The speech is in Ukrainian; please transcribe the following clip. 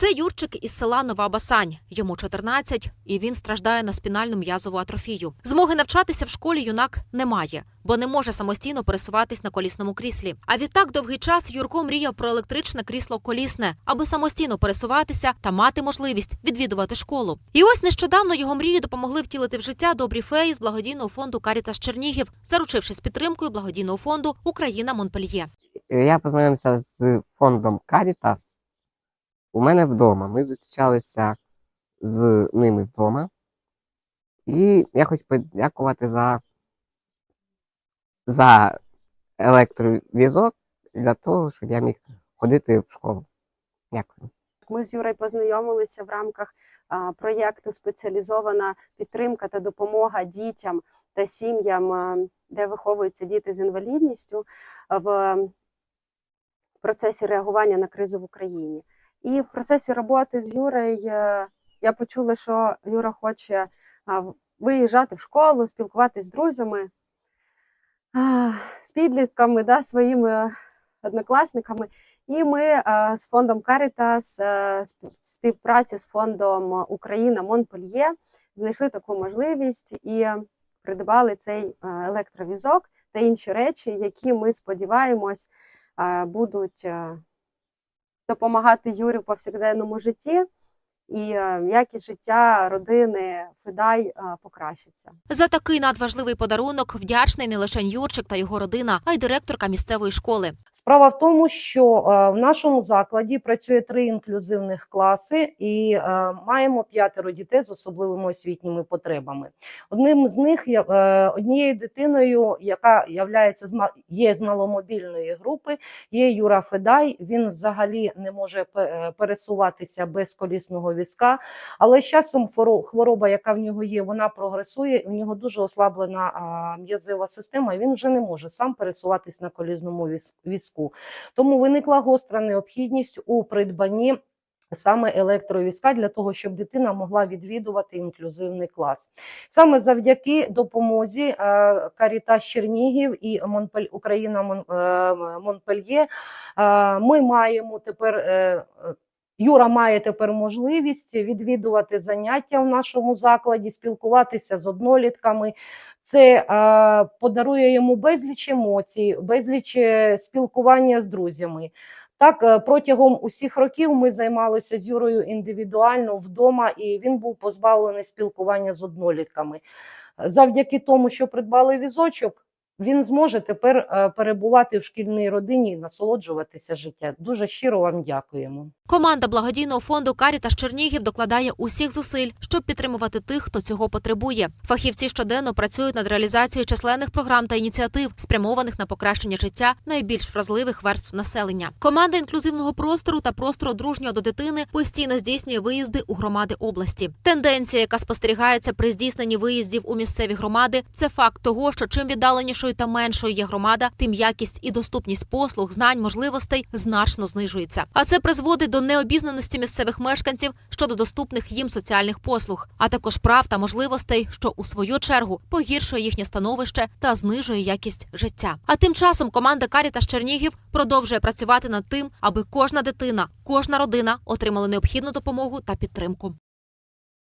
Це Юрчик із села Нова Басань. Йому 14, і він страждає на спінальну м'язову атрофію. Змоги навчатися в школі юнак не має, бо не може самостійно пересуватись на колісному кріслі. А відтак довгий час Юрко мріяв про електричне крісло колісне, аби самостійно пересуватися та мати можливість відвідувати школу. І ось нещодавно його мрії допомогли втілити в життя добрі феї з благодійного фонду Карітас Чернігів, заручившись підтримкою благодійного фонду Україна Монпельє. Я познайомився з фондом Caritas у мене вдома. Ми зустрічалися з ними вдома. І я хочу подякувати за, за електровізок для того, щоб я міг ходити в школу. Дякую. Ми з Юрою познайомилися в рамках а, проєкту спеціалізована підтримка та допомога дітям та сім'ям, де виховуються діти з інвалідністю в процесі реагування на кризу в Україні. І в процесі роботи з Юрою я почула, що Юра хоче виїжджати в школу, спілкуватися з друзями, з підлітками, да, своїми однокласниками. І ми з фондом Caritas е, в співпраці з фондом Україна Монпельє знайшли таку можливість і придбали цей е, електровізок та інші речі, які ми сподіваємось будуть е, допомагати Юрію в повсякденному житті, і е, якість життя родини Федай е, покращиться. За такий надважливий подарунок вдячний не лише Юрчик та його родина, а й директорка місцевої школи. Справа в тому, що е, в нашому закладі працює три інклюзивних класи, і е, маємо п'ятеро дітей з особливими освітніми потребами. Одним з них е, однією дитиною, яка являється є з маломобільної групи, є Юра Федай. Він взагалі не може пересуватися без колісного візка. Але з часом хворо- хвороба, яка в нього є, вона прогресує. В нього дуже ослаблена а, м'язова система. і Він вже не може сам пересуватись на колісному віз- візку. Тому виникла гостра необхідність у придбанні. Саме електровізка для того, щоб дитина могла відвідувати інклюзивний клас. Саме завдяки допомозі Каріта Карітас Чернігів і Монпель Україна е, Монпельє е, ми маємо тепер. Юра має тепер можливість відвідувати заняття в нашому закладі, спілкуватися з однолітками. Це е, подарує йому безліч емоцій, безліч е, спілкування з друзями. Так, е, протягом усіх років ми займалися з Юрою індивідуально вдома, і він був позбавлений спілкування з однолітками. Завдяки тому, що придбали візочок, він зможе тепер е, перебувати в шкільній родині і насолоджуватися життям. Дуже щиро вам дякуємо. Команда благодійного фонду Карітас Чернігів докладає усіх зусиль, щоб підтримувати тих, хто цього потребує. Фахівці щоденно працюють над реалізацією численних програм та ініціатив, спрямованих на покращення життя найбільш вразливих верств населення. Команда інклюзивного простору та простору дружнього до дитини постійно здійснює виїзди у громади області. Тенденція, яка спостерігається при здійсненні виїздів у місцеві громади, це факт того, що чим віддаленішою та меншою є громада, тим якість і доступність послуг, знань, можливостей значно знижується. А це призводить необізнаності місцевих мешканців щодо доступних їм соціальних послуг, а також прав та можливостей, що у свою чергу погіршує їхнє становище та знижує якість життя. А тим часом команда Карітас Чернігів продовжує працювати над тим, аби кожна дитина, кожна родина отримали необхідну допомогу та підтримку.